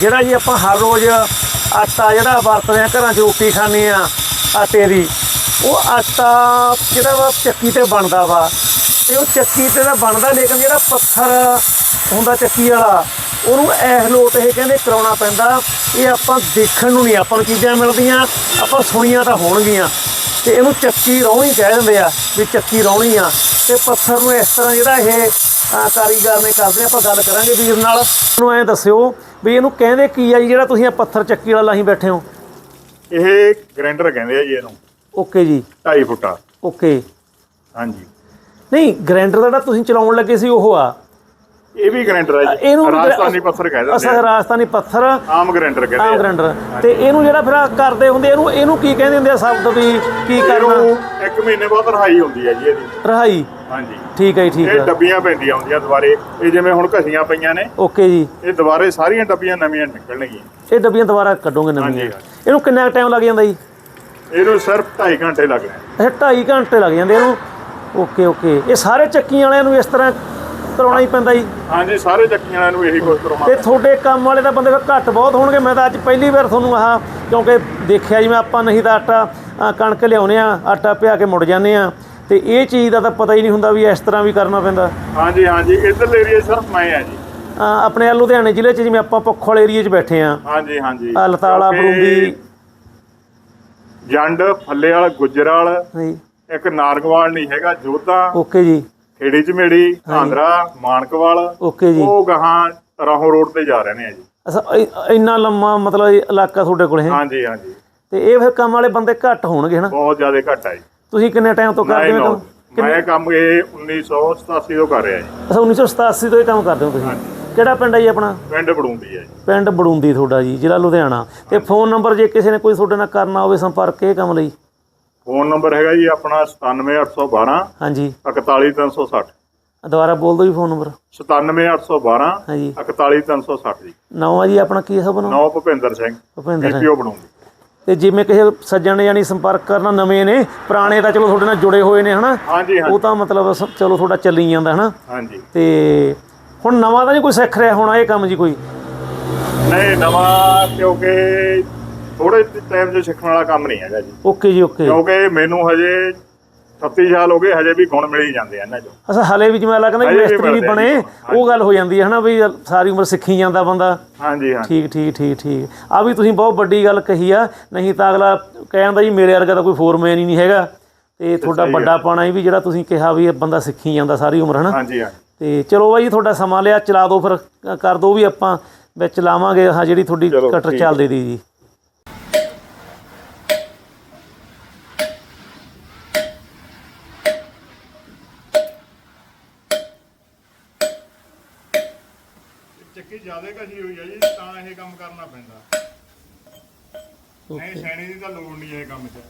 ਜਿਹੜਾ ਜੀ ਆਪਾਂ ਹਰ ਰੋਜ਼ ਆਟਾ ਜਿਹੜਾ ਵਰਤਦੇ ਆ, ਘਰਾਂ 'ਚ ਰੋਟੀ ਖਾਂਦੇ ਆ, ਆਟੇ ਦੀ, ਉਹ ਆਟਾ ਜਿਹੜਾ ਵਾ ਚੱਕੀ ਤੇ ਬਣਦਾ ਵਾ। ਤੇ ਉਹ ਚੱਕੀ ਤੇ ਤਾਂ ਬਣਦਾ, ਲੇਕਿਨ ਜਿਹੜਾ ਪੱਥਰ ਹੁੰਦਾ ਚੱਕੀ ਵਾਲਾ, ਉਹਨੂੰ ਇਹ ਲੋਟ ਇਹ ਕਹਿੰਦੇ ਕਰਾਉਣਾ ਪੈਂਦਾ, ਇਹ ਆਪਾਂ ਦੇਖਣ ਨੂੰ ਨਹੀਂ, ਆਪਾਂ ਨੂੰ ਚੀਜ਼ਾਂ ਮਿਲਦੀਆਂ, ਆਪਾਂ ਸੁਣੀਆਂ ਤਾਂ ਹੋਣਗੀਆਂ। ਤੇ ਇਹਨੂੰ ਚੱਕੀ ਰੌਣੀ ਕਹਿ ਦਿੰਦੇ ਆ, ਵੀ ਚੱਕੀ ਰੌਣੀ ਆ। ਤੇ ਪੱਥਰ ਨੂੰ ਇਸ ਤਰ੍ਹਾਂ ਜਿਹੜਾ ਇਹ ਕਾਰੀਗਰ ਨੇ ਕਰਦੇ ਆਪਾਂ ਗੱਲ ਕਰਾਂਗੇ ਵੀਰ ਨਾਲ। ਨੂੰ ਐਂ ਦੱਸਿਓ ਵੀ ਇਹਨੂੰ ਕਹਿੰਦੇ ਕੀ ਆ ਜੀ ਜਿਹੜਾ ਤੁਸੀਂ ਇਹ ਪੱਥਰ ਚੱਕੀ ਵਾਲਾ ਲਾਹੀਂ ਬੈਠੇ ਹੋ? ਇਹ ਗ੍ਰਾਈਂਡਰ ਕਹਿੰਦੇ ਆ ਜੀ ਇਹਨੂੰ। ਓਕੇ ਜੀ। 2.5 ਫੁੱਟਾ ਓਕੇ। ਹਾਂਜੀ। ਨਹੀਂ ਗ੍ਰਾਈਂਡਰ ਦਾ ਜਿਹੜਾ ਤੁਸੀਂ ਚਲਾਉਣ ਲੱਗੇ ਸੀ ਉਹ ਆ। ਇਹ ਵੀ ਗ੍ਰਾਈਂਡਰ ਹੈ ਜੀ। ਇਹਨੂੰ ਰਾਜਸਥਾਨੀ ਪੱਥਰ ਕਹਿੰਦੇ ਅਸਲ ਰਾਜਸਥਾਨੀ ਪੱਥਰ ਆਮ ਗ੍ਰਾਈਂਡਰ ਕਹਿੰਦੇ ਆਮ ਆ ਗ੍ਰਾਈਂਡਰ ਤੇ ਇਹਨੂੰ ਜਿਹੜਾ ਫਿਰ ਕਰਦੇ ਹੁੰਦੇ ਇਹਨੂੰ ਇਹਨੂੰ ਕੀ ਕਹਿੰਦੇ ਹੁੰਦੇ ਆ ਸ਼ਬਦ ਵੀ ਕੀ ਕਰਨਾ? ਇਹਨੂੰ ਇੱਕ ਮਹੀਨੇ ਬਾਅਦ ਰਹਾਈ ਹੁੰਦੀ ਹੈ ਜੀ ਇਹਦੀ। ਰਹਾਈ? ਹਾਂਜੀ। ਠੀਕ ਹੈ ਜੀ ਠੀਕ ਇਹ ਹੈ। ਡੱਬੀਆਂ ਪੈਂਦੀਆਂ ਹੁੰਦੀਆਂ ਦੁਬਾਰੇ। ਇਹ ਜਿਵੇਂ ਹੁਣ ਘਸੀਆਂ ਪਈਆਂ ਨੇ ਓਕੇ ਜੀ। ਇਹ ਦੁਬਾਰੇ ਸਾਰੀਆਂ ਡੱਬੀਆਂ ਨਵੀਆਂ ਨਿਕਲਣਗੀਆਂ। ਇਹ ਡੱਬੀਆਂ ਦੁਬਾਰਾ ਕੱਢੋਗੇ ਨਵੀਆਂ? ਇਹਨੂੰ ਕਿੰਨਾ ਟਾਈਮ ਲੱਗ ਜਾਂਦਾ ਜੀ? ਇਹਨੂੰ ਸਿਰਫ 2.5 ਘੰਟੇ ਲੱਗਣੇ ਅੱਛਾ 2.5 ਘੰਟੇ ਲੱਗ ਜਾਂਦੇ ਇਹਨੂੰ। Okay okay. ਇਹ ਸਾਰੇ ਚੱਕੀਆਂ ਵਾਲਿਆਂ ਨੂੰ ਇਸ ਤਰ੍ਹਾਂ ਕਰਾਉਣਾ ਹੀ ਪੈਂਦਾ ਜੀ। ਹਾਂਜੀ ਸਾਰੇ ਚੱਕੀਆਂ ਵਾਲਿਆਂ ਨੂੰ ਇਹੀ ਕੁਝ ਕਰਵਾਉਣਾ ਤੇ ਤੁਹਾਡੇ ਕੰਮ ਵਾਲੇ ਤਾਂ ਬੰਦੇ ਫਿਰ ਘੱਟ ਬਹੁਤ ਹੋਣਗੇ। ਮੈਂ ਤਾਂ ਅੱਜ ਪਹਿਲੀ ਵਾਰ ਤੁਹਾਨੂੰ ਆਹ ਕਿਉਂਕਿ ਦੇਖਿਆ ਜਿਵੇਂ ਆਪਾਂ ਨਹੀਂ ਤਾਂ ਆਟਾ ਕਣਕ ਲਿਆਉਨੇ ਆ ਆਟਾ ਪਿਆ ਕੇ ਮੁੜ ਜਾਂਦੇ ਆ। ਤੇ ਇਹ ਚੀਜ਼ ਦਾ ਤਾਂ ਪਤਾ ਹੀ ਨਹੀਂ ਹੁੰਦਾ ਵੀ ਇਸ ਤਰ੍ਹਾਂ ਵੀ ਕਰਨਾ ਪੈਂਦਾ। ਹਾਂਜੀ ਹਾਂਜੀ ਇੱਧਰਲੇ ਏਰੀਆ ਸਿਰਫ ਮੈਂ ਆ ਜੀ। ਆਪਣੇ ਲੁਧਿਆਣੇ ਜ਼ਿਲ੍ਹੇ 'ਚ ਜਿਵੇਂ ਆਪਾਂ ਪੱਖੋਲ ਏਰੀਏ 'ਚ ਬੈਠੇ ਆ ਹਾਂਜੀ ਹਾਂਜੀ। ਲਤਾਲਾ ਬਰੂੰਦੀ। ਜੰਡ ਫੱਲੇ ਵਾਲਾ ਗੁਜਰਾਲ ਇੱਕ ਨਾਰਗਵਾਲ ਨਹੀਂ ਹੈਗਾ ਜੋਧਾ। ਓਕੇ ਜੀ। ਖੇੜੀ ਝਮੇੜੀ ਆਂਧਰਾ ਮਾਨਕਵਾਲ ਓਕੇ ਜੀ। ਉਹ ਗਾਹਾਂ ਰਾਹੋਂ ਰੋਡ ਤੇ ਜਾ ਰਹੇ ਨੇ ਜੀ। ਇ- ਇੰਨਾ ਲੰਮਾ ਮਤਲਬ ਇਲਾਕਾ ਤੁਹਾਡੇ ਕੋਲ ਹੈ ਹਾਂਜੀ ਹਾਂਜੀ। ਤੇ ਇਹ ਫਿਰ ਕੰਮ ਵਾਲੇ ਬੰਦੇ ਘੱਟ ਹੋਣਗੇ ਹਨਾ? ਬਹੁਤ ਜ਼ਿਆਦਾ ਘੱਟ ਹੈ ਜੀ। ਤੁਸੀਂ ਕਿੰਨੇ ਟਾਈਮ ਤੋਂ ਕਰਦੇ ਹੋ ਕੰਮ? ਮੈਂ ਕੰਮ ਇਹ 1987 ਤੋਂ ਕਰ ਰਿਹਾ ਜੀ। ਅੱਛਾ 1987 ਤੋਂ ਇਹ ਕੰਮ ਕਰਦੇ ਹੋ ਤੁਸੀਂ? ਕਿਹੜਾ ਪਿੰਡ ਹੈ ਜੀ ਆਪਣਾ? ਪਿੰਡ ਬੜੂੰਦੀ ਹੈ ਜੀ। ਪਿੰਡ ਬੜੂੰਦੀ ਤੁਹਾਡਾ ਜੀ ਜ਼ਿਲ੍ਹਾ ਲੁਧਿਆਣਾ। ਤੇ ਫੋਨ ਨੰਬਰ ਜੇ ਕਿਸੇ ਨੇ ਕੋਈ ਤੁਹਾਡੇ ਨਾਲ ਕਰਨਾ ਹੋਵੇ ਸੰਪਰਕ ਇਹ ਕੰਮ ਲਈ? ਫੋਨ ਨੰਬਰ ਹੈਗਾ ਜੀ ਆਪਣਾ 97812 ਹਾਂਜੀ। 41360 ਦੁਬਾਰਾ ਬੋਲ ਦਿਓ ਜੀ ਫੋਨ ਨੰਬਰ। 97812 ਹਾਂਜੀ। 41360 ਜੀ। ਨਾਮ ਆ ਜੀ ਆਪਣਾ ਕੀ ਸਭ ਨਾਮ ਨੌ ਭੁਪਿੰਦਰ ਸਿੰਘ ਭੁਪਿੰਦਰ। ਸਿੰਘ ਏਪੀਓ ਬੜੂੰਦੀ ਤੇ ਜਿਵੇਂ ਕਿਸੇ ਸੱਜਣ ਨੇ ਯਾਨੀ ਸੰਪਰਕ ਕਰਨਾ ਨਵੇਂ ਨੇ ਪੁਰਾਣੇ ਤਾਂ ਚਲੋ ਤੁਹਾਡੇ ਨਾਲ ਜੁੜੇ ਹੋਏ ਨੇ ਹਨਾ? ਉਹ ਤਾਂ ਮਤਲਬ ਚਲੋ ਤੁਹਾਡਾ ਚੱਲੀ ਜਾਂਦਾ ਹਨਾ? ਹਾਂਜੀ। ਤੇ ਹੁਣ ਨਵਾਂ ਤਾਂ ਨਹੀਂ ਕੋਈ ਸਿੱਖ ਰਿਹਾ ਹੋਣਾ ਇਹ ਕੰਮ ਜੀ ਕੋਈ? ਨਹੀਂ ਨਵਾਂ ਕਿਉਂਕਿ ਥੋੜੇ ਟਾਈਮ 'ਚ ਸਿੱਖਣ ਵਾਲਾ ਕੰਮ ਨਹੀਂ ਹੈਗਾ ਜੀ। ਓਕੇ ਜੀ ਓਕੇ। ਕਿਉਂਕਿ ਮੈਨੂੰ ਹਜੇ 36 ਸਾਲ ਹੋ ਗਏ ਹਜੇ ਵੀ ਗੁਣ ਮਿਲ ਹੀ ਜਾਂਦੇ ਆ ਇਹਨਾਂ 'ਚੋਂ। ਅਸਾਂ ਹਲੇ ਵੀ ਜਿਵੇਂ ਲੱਗਦਾ ਕਿ ਮਿਸਤਰੀ ਨਹੀਂ ਬਣੇ। ਉਹ ਗੱਲ ਹੋ ਜਾਂਦੀ ਹੈ ਹਨਾ ਵੀ ਸਾਰੀ ਉਮਰ ਸਿੱਖੀ ਜਾਂਦਾ ਬੰਦਾ। ਹਾਂਜੀ ਹਾਂਜੀ। ਠੀਕ ਠੀਕ ਠੀਕ ਠੀਕ। ਆ ਵੀ ਤੁਸੀਂ ਬਹੁਤ ਵੱਡੀ ਗੱਲ ਕਹੀ ਆ ਨਹੀਂ ਤਾਂ ਅਗਲਾ ਕਹਿੰਦਾ ਜੀ ਮੇਰੇ ਵਰਗਾ ਤਾਂ ਕੋਈ ਫੋਰਮੈਨ ਹੀ ਨਹੀਂ ਹੈਗਾ। ਤੇ ਤੁਹਾਡਾ ਵੱਡਾ ਪਾਣਾ ਵੀ ਜਿਹੜਾ ਤੁਸੀਂ ਕਿਹਾ ਵੀ ਇਹ ਬੰਦਾ ਸਿੱਖੀ ਜਾਂਦਾ ਸਾਰੀ ਉਮਰ ਹਨਾ? ਹਾਂਜੀ ਹਾਂਜੀ। ਤੇ ਚਲੋ ਬਾਈ ਤੁਹਾਡਾ ਸਮਾਂ ਲਿਆ ਚਲਾ ਦਿਓ ਫਿਰ ਕਰ ਦਿਓ ਵੀ ਆਪਾਂ ਵਿੱਚ ਲਾਵਾਂਗੇ ਹਾਂ ਜਿਹੜੀ ਤੁਹਾਡੀ ਕਟਰ ਚੱਲਦੀ ਦੀ ਜੀ। ਚੱਕੀ ਜ਼ਿਆਦਾ ਘਸੀ ਹੋਈ ਹੈ ਜੀ ਤਾਂ ਇਹ ਕੰਮ ਕਰਨਾ ਪੈਂਦਾ। ਨਹੀਂ ਸੈਣੀ ਦੀ ਤਾਂ ਲੋੜ ਨਹੀਂ ਇਹ ਕੰਮ 'ਚ।